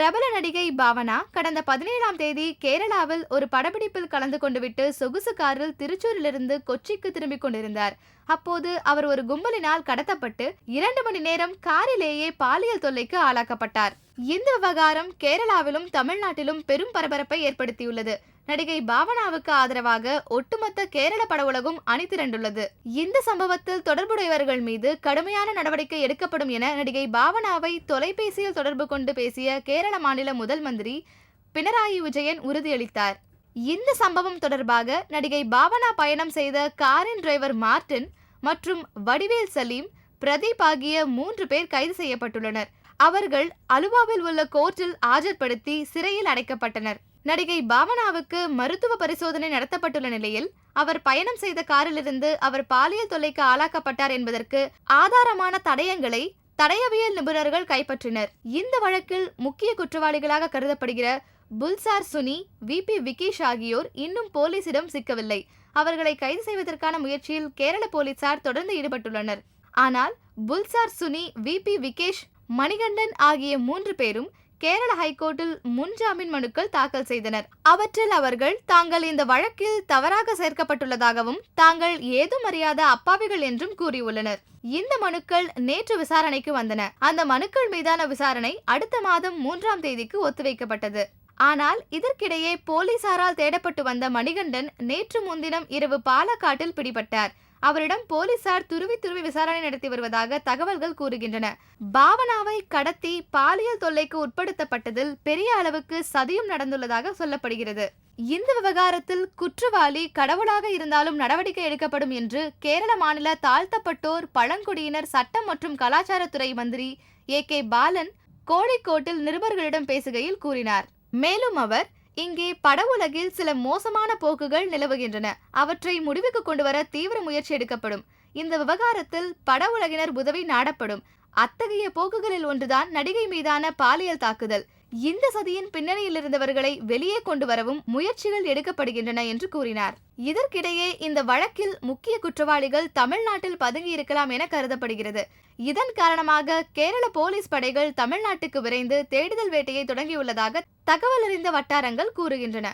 பிரபல நடிகை பாவனா கடந்த பதினேழாம் தேதி கேரளாவில் ஒரு படப்பிடிப்பில் கலந்து கொண்டுவிட்டு சொகுசு காரில் திருச்சூரிலிருந்து கொச்சிக்கு திரும்பிக் கொண்டிருந்தார். அப்போது அவர் ஒரு கும்பலினால் கடத்தப்பட்டு இரண்டு மணி நேரம் காரிலேயே பாலியல் தொல்லைக்கு ஆளாக்கப்பட்டார். இந்த விவகாரம் கேரளாவிலும் தமிழ்நாட்டிலும் பெரும் பரபரப்பை ஏற்படுத்தியுள்ளது. நடிகை பாவனாவுக்கு ஆதரவாக ஒட்டுமொத்த கேரள பட உலகம் அணிதிரண்டுள்ளது. இந்த சம்பவத்தில் தொடர்புடையவர்கள் மீது கடுமையான நடவடிக்கை எடுக்கப்படும் என நடிகை பாவனாவை தொலைபேசியில் தொடர்பு கொண்டு பேசிய கேரள மாநில முதல் மந்திரி பினராயி விஜயன் உறுதியளித்தார். இந்த சம்பவம் தொடர்பாக நடிகை பாவனா பயணம் செய்த காரின் டிரைவர் மார்டின் மற்றும் வடிவேல் சலீம் பிரதீப் ஆகிய மூன்று பேர் கைது செய்யப்பட்டுள்ளனர். அவர்கள் அலுவாவில் உள்ள கோர்ட்டில் ஆஜர்படுத்தி சிறையில் அடைக்கப்பட்டனர். நடிகை பாவனாவுக்கு மருத்துவ பரிசோதனை நடத்தப்பட்டுள்ள நிலையில் அவர் பயணம் செய்த காரிலிருந்து அவர் பாலியல் தொல்லைக்கு ஆளாக்கப்பட்டார் என்பதற்கு ஆதாரமான தடயங்களை தடயவியல் நிபுணர்கள் கைப்பற்றினர். இந்த வழக்கில் முக்கிய குற்றவாளிகளாக கருதப்படுகிற புல்சார் சுனி வி. பி. விகேஷ் ஆகியோர் இன்னும் போலீசிடம் சிக்கவில்லை. அவர்களை கைது செய்வதற்கான முயற்சியில் கேரள போலீசார் தொடர்ந்து ஈடுபட்டுள்ளனர். ஆனால் புல்சார் சுனி வி. பி. விகேஷ் மணிகண்டன் ஆகிய மூன்று பேரும் கேரள ஹைகோர்ட்டில் முன்ஜாமீன் மனுக்கள் தாக்கல் செய்தனர். அவற்றில் அவர்கள் தாங்கள் இந்த வழக்கில் தவறாக சேர்க்கப்பட்டுள்ளதாகவும் தாங்கள் ஏதும் அறியாத அப்பாவிகள் என்றும் கூறியுள்ளனர். இந்த மனுக்கள் நேற்று விசாரணைக்கு வந்தன. அந்த மனுக்கள் மீதான விசாரணை அடுத்த மாதம் மூன்றாம் தேதிக்கு ஒத்திவைக்கப்பட்டது. ஆனால் இதற்கிடையே போலீசாரால் தேடப்பட்டு வந்த மணிகண்டன் நேற்று முன்தினம் இரவு பாலக்காட்டில் பிடிபட்டார். அவரிடம் போலீசார் துருவி துருவி விசாரணை நடத்தி வருவதாக தகவல்கள் கூறுகின்றன. பாவனாவை கடத்தி பாலியல் தொல்லைக்கு உட்படுத்தப்பட்டதில் பெரிய அளவுக்கு சதியும் நடந்துள்ளதாக சொல்லப்படுகிறது. இந்த விவகாரத்தில் குற்றவாளி கடவுளாக இருந்தாலும் நடவடிக்கை எடுக்கப்படும் என்று கேரள மாநில தாழ்த்தப்பட்டோர் பழங்குடியினர் சட்டம் மற்றும் கலாச்சாரத்துறை மந்திரி ஏ கே பாலன் கோழிக்கோட்டில் நிருபர்களிடம் பேசுகையில் கூறினார். மேலும் அவர் இங்கே படவுலகில் சில மோசமான போக்குகள் நிலவுகின்றன. அவற்றை முடிவுக்கு கொண்டு வர தீவிர முயற்சி எடுக்கப்படும். இந்த விவகாரத்தில் பட உலகினர் உதவி நாடப்படும். அத்தகைய போக்குகளில் ஒன்றுதான் நடிகை மீதான பாலியல் தாக்குதல். இந்த சதியின் பின்னணியில் இருந்தவர்களை வெளியே கொண்டு வரவும் முயற்சிகள் எடுக்கப்படுகின்றன என்று கூறினார். இதற்கிடையே இந்த வழக்கில் முக்கிய குற்றவாளிகள் தமிழ்நாட்டில் பதுங்கியிருக்கலாம் என கருதப்படுகிறது. இதன் காரணமாக கேரள போலீஸ் படைகள் தமிழ்நாட்டுக்கு விரைந்து தேடுதல் வேட்டையை தொடங்கியுள்ளதாக தகவல் அறிந்த வட்டாரங்கள் கூறுகின்றன.